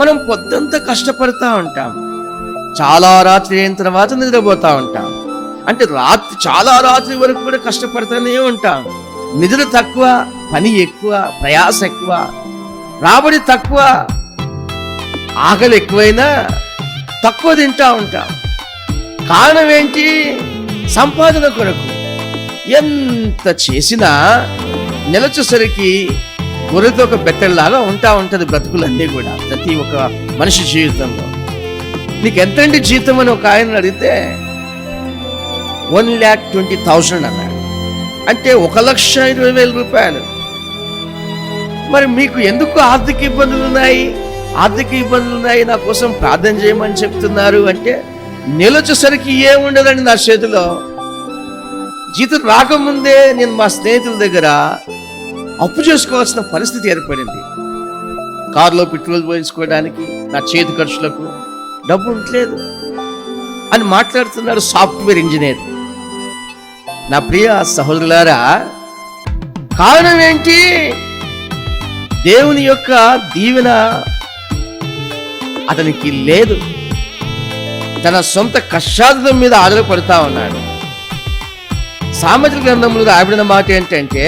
మనం పొద్దంతా కష్టపడతా ఉంటాం. చాలా రాత్రి అయిన తర్వాత నిద్రపోతా ఉంటాం. అంటే రాత్రి చాలా రాత్రి వరకు కూడా కష్టపడుతూనే ఉంటాం. నిద్ర తక్కువ పని ఎక్కువ ప్రయాస ఎక్కువ రాబడి తక్కువ ఆకలి ఎక్కువైనా తక్కువ తింటా ఉంటాం. కారణం ఏంటి? సంపాదన కొరకు. ఎంత చేసినా నిలచేసరికి గొర్రెతో ఒక బెట్టల్లాగా ఉంటా ఉంటుంది బ్రతుకులన్నీ కూడా ప్రతి ఒక్క మనిషి జీవితంలో. నీకు ఎంతండి జీతం అని ఒక ఆయన అడిగితే వన్ ల్యాక్ ట్వంటీ థౌజండ్ అన్నాడు. అంటే ఒక లక్ష ఇరవై వేల రూపాయలు. మరి మీకు ఎందుకు ఆర్థిక ఇబ్బందులు ఉన్నాయి? ఆర్థిక ఇబ్బందులు ఉన్నాయి నా కోసం ప్రార్థన చేయమని చెప్తున్నారు అంటే నిలొచ్చేసరికి ఏముండదండి నా చేతిలో? జీతం రాకముందే నేను మా స్నేహితుల దగ్గర అప్పు చేసుకోవాల్సిన పరిస్థితి ఏర్పడింది. కారులో పెట్రోల్ పోయించుకోవడానికి నా చేతి ఖర్చులకు డబ్బు ఉండలేదు అని మాట్లాడుతున్నాడు సాఫ్ట్వేర్ ఇంజనీర్. నా ప్రియ సహోదరులారా కారణం ఏంటి? దేవుని యొక్క దీవెన అతనికి లేదు. తన సొంత కష్టార్థం మీద ఆధారపడతా ఉన్నాడు. సామాజిక గ్రంథంలో రాబడిన మాట ఏంటంటే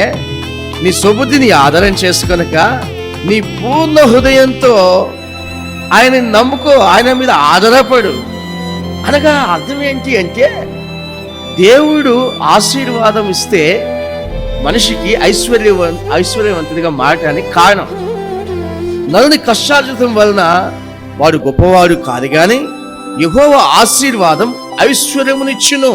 నీ సొబుద్ధిని ఆధారం చేసుకొనక నీ పూర్ణ హృదయంతో ఆయన నమ్ముకో ఆయన మీద ఆధారపడు. అనగా అర్థం ఏంటి అంటే దేవుడు ఆశీర్వాదం ఇస్తే మనిషికి ఐశ్వర్యవ ఐశ్వర్యవంతుడిగా మారటానికి కారణం. నలుని కష్టార్జితం వలన వాడు గొప్పవాడు కాదు కానీ యెహోవా ఆశీర్వాదం ఐశ్వర్యమునిచ్చును.